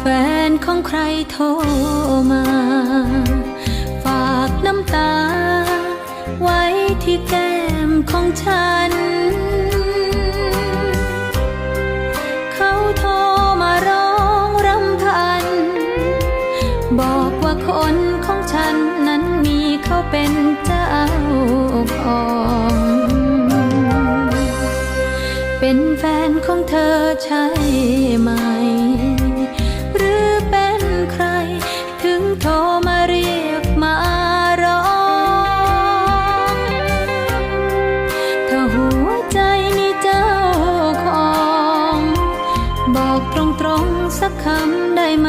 แฟนของใครโทรมา ฝากน้ำตา ไว้ที่แก้มของฉัน เขาโทรมาร้องรำพัน บอกว่าคนของฉันนั้นมีเขาเป็นเจ้าของ เป็นแฟนของเธอใช่ ตรงสักคำได้ไหม